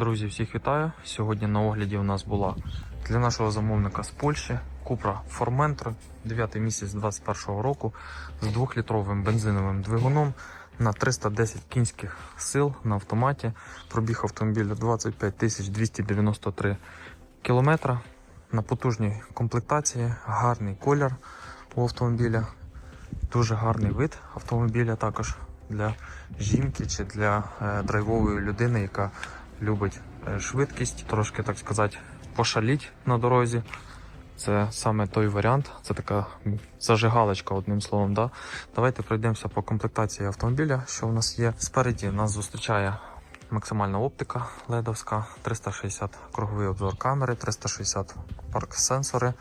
Друзі, всіх вітаю. Сьогодні на огляді у нас була для нашого замовника з Польщі Cupra Formentor 9 місяць 2021 року з 2-літровим бензиновим двигуном на 310 кінських сил на автоматі. Пробіг автомобіля 25 293 кілометра. На потужній комплектації, гарний колір у автомобіля, дуже гарний вид автомобіля також для жінки чи для е, драйвової людини, яка любить е, швидкість, трошки так сказати, пошаліть на дорозі. Це саме той варіант, це така зажигалочка, одним словом. Да? Давайте пройдемося по комплектації автомобіля, що у нас є. Спереді нас зустрічає максимальна оптика ледовська, 360 круговий обзор камери, 360 парк сенсори,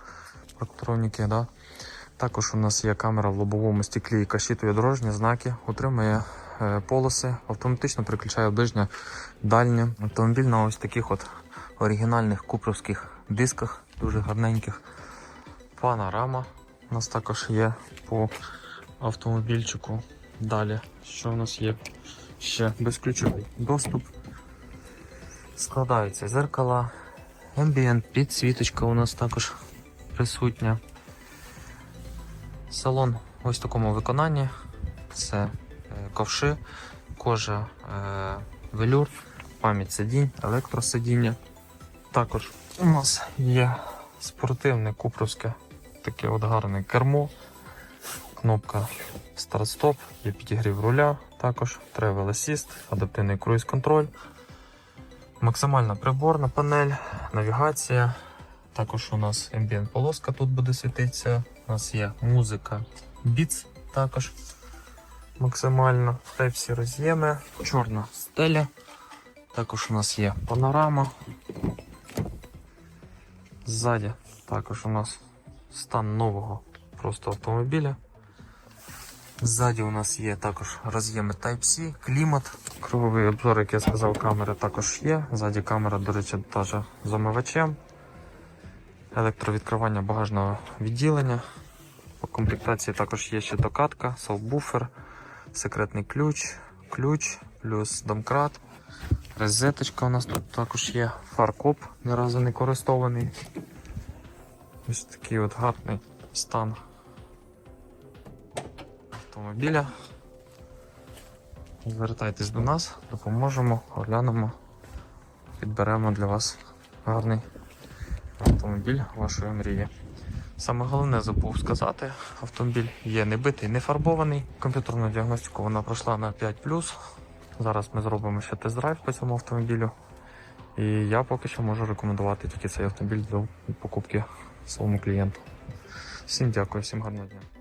парктроніки. Да? Також у нас є камера в лобовому стеклі, яка щитує дорожні знаки, утримує полоси, автоматично переключає ближнє дальнє. Автомобіль на ось таких от оригінальних купровських дисках, дуже гарненьких. Панорама у нас також є по автомобільчику. Далі, що у нас є? Ще безключовий доступ. Складаються зеркала, ambient підсвіточка у нас також присутня. Салон ось в такому виконанні. Це е, ковши, кожа, е, велюр, пам'ять сидінь, електросидіння. Також у нас є спортивне купровське таке от гарне кермо. Кнопка старт-стоп, є підігрів руля, також Travel Assist, адаптивний круїз-контроль, максимальна приборна панель, навігація. Також у нас ambient полоска тут буде світитися. У нас є музика Beats також максимально. Type-C роз'єми, чорна стеля. Також у нас є панорама. Ззаді також у нас стан нового просто автомобіля. Ззаді у нас є також роз'єми Type-C, клімат. Круговий обзор, як я сказав, камери також є. Ззаді камера, до речі, теж з омивачем. Електровідкривання багажного відділення. По комплектації також є ще докатка, сабвуфер, секретний ключ, ключ, плюс домкрат. Розеточка у нас тут також є, фаркоп, ні разу не користований. Ось такий от гарний стан автомобіля. Звертайтесь до нас, допоможемо, оглянемо, підберемо для вас гарний автомобіль вашої мрії. Саме головне забув сказати, автомобіль є не битий, не фарбований. Комп'ютерну діагностику вона пройшла на 5 Зараз ми зробимо ще тест-драйв по цьому автомобілю. І я поки що можу рекомендувати тільки цей автомобіль для покупки своєму клієнту. Всім дякую, всім гарного дня.